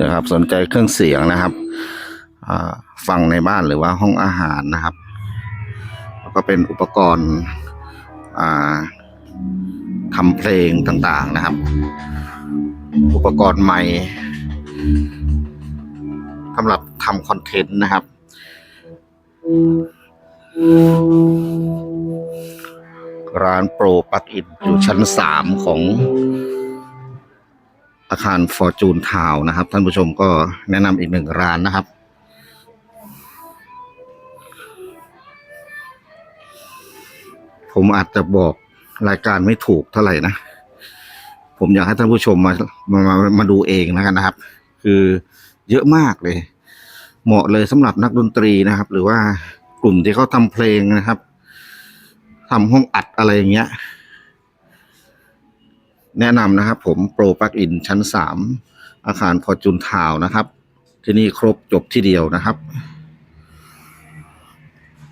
นะครับ สนใจเครื่องเสียงนะครับฟังในบ้านหรือว่าห้องอาหารนะครับ ก็เป็นอุปกรณ์ทำเพลงต่างๆนะครับ อุปกรณ์ใหม่สำหรับทำคอนเทนต์นะครับ ร้านโปรปักอินอยู่ชั้นสามของ อาคารฟอร์จูนทาวนะครับ ท่านผู้ชมก็แนะนำอีกหนึ่งร้านนะครับ ผมอาจจะบอกรายการไม่ถูกเท่าไหร่นะ ผมอยากให้ท่านผู้ชมมามามามาดูเองแล้วกันนะครับ คือเยอะมากเลย เหมาะเลยสำหรับนักดนตรีนะครับ หรือว่ากลุ่มที่เขาทำเพลงนะครับทำห้องอัดอะไรอย่างเงี้ย แนะนำนะครับผมโปรปักอินชั้นสามอาคารพอจุนทาวนะครับ ที่นี่ครบจบที่เดียวนะครับ